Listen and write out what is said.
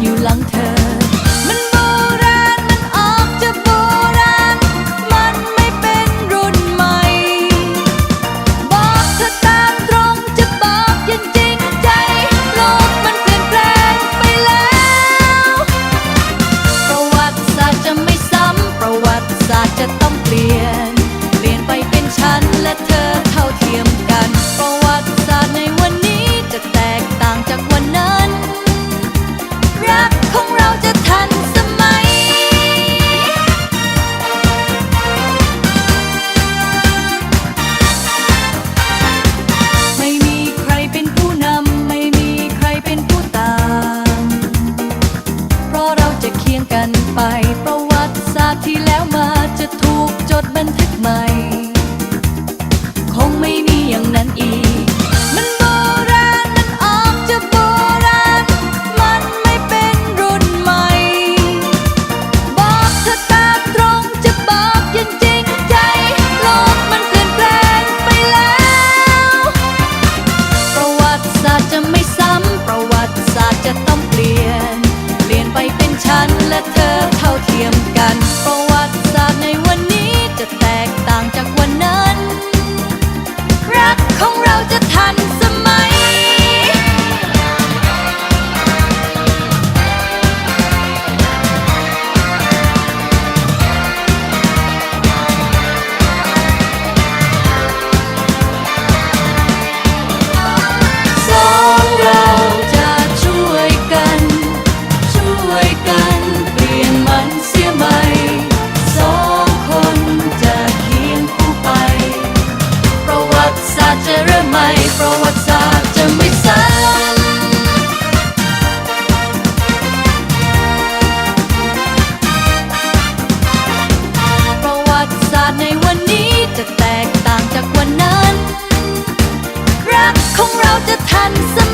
อยู่หลังเธอ อน เปลี่ยนไปเป็นฉันและเธอเท่าเทียมกันเพราะ I'm so